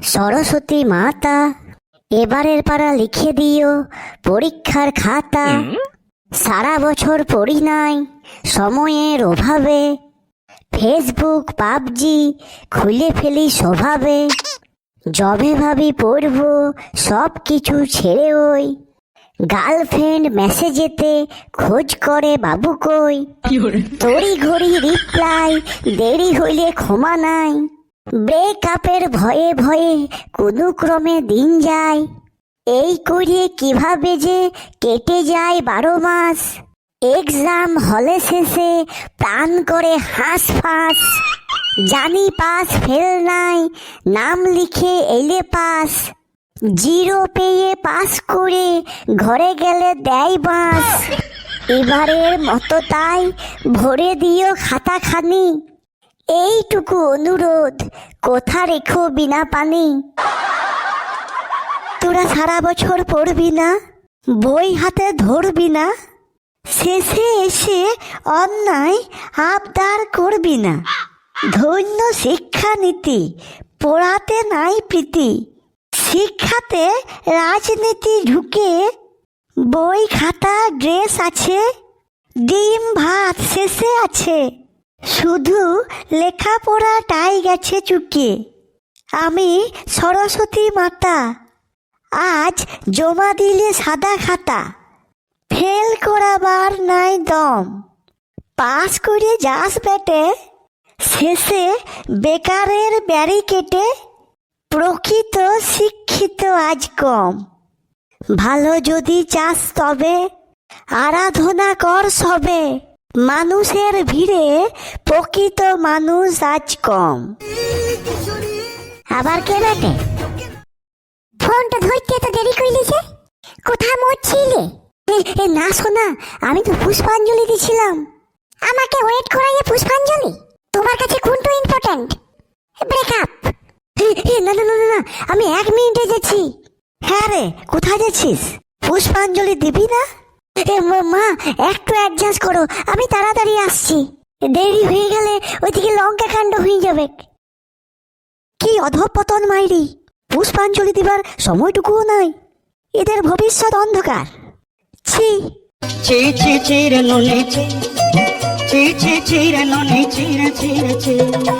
সরস্বতী মাতা এবারের পাড়া লিখে দিও পরীক্ষার খাতা। সারা বছর পড়ি নাই সময়ের অভাবে। ফেসবুক পাবজি খুলে ফেলি স্বভাবে। জবে ভাবি পড়ব সব কিছু ছেড়ে ওই। গার্লফ্রেন্ড মেসেজেতে খোঁজ করে বাবু কই। তড়ি ঘড়ি রিপ্লাই দেরি হইলে ক্ষমা নাই। ব্রেকআপের ভয়ে ভয়ে কোনো ক্রমে দিন যায়। এই করে কীভাবে যে কেটে যায় বারো মাস। এক্সাম হলে শেষে প্রাণ করে হাঁস ফাঁস। জানি পাস ফেল নাই, নাম লিখে এলে পাস। জিরো পেয়ে পাস করে ঘরে গেলে দেয় বাস এবারের মতো তাই ভরে দিও খাতাখানি। এইটুকু অনুরোধ, কোথা রেখো বিনা পানি? তোরা সারা বছর পড়বি না? বই হাতে ধরবি না? শেষে এসে অন্যায় আবদার করবি না? ধন্য শিক্ষানীতি পড়াতে নাই প্রীতি। শিক্ষাতে রাজনীতি ঢুকে বই খাতা, ড্রেস আছে, ডিম ভাত শেষে আছে। শুধু লেখাপড়াটাই গেছে চুকে আমি সরস্বতী মাতা, আজ জমা দিলে সাদা খাতা। ফেল করাবার নাই দম। পাস করে যাস বেটে, শেষে বেকারের ব্যারিকেটে, প্রকৃত শিক্ষিত আজ কম। ভালো যদি চাস তবে, আরাধনা কর সবে। মানুষের ভিড়ে প্রকৃত মানুষ আজ কম। আবার কে বেটে? ফোনটা ধরতে তো দেরি কইলিছে কোথায় মরছিলে? এ না শোনা আমি তো পুষ্পাঞ্জলি দিছিলাম। আমাকে ওয়েট করাইয়ে পুষ্পাঞ্জলি? তোমার কাছে কোনটা ইম্পর্ট্যান্ট ব্রেকআপ না না না না আমি এক মিনিটে যাচ্ছি। হ্যাঁ রে, কোথায় যাচ্ছিস? পুষ্পাঞ্জলি দিবি না? মা- একটু অ্যাডজাস্ট করো। আমি তাড়াতাড়ি আসছি। দেরি হয়ে গেলে ওইদিকে লঙ্কা কাণ্ড হয়ে যাবে। কি অধপতন মাইরি। পুষ্পাঞ্জলি দিবার সময়টুকুও নাই। এদের ভবিষ্যৎ অন্ধকার। ছি। চি চি চিরে নুনি চি চি চি চিরে নুনি চিরে চিরে চি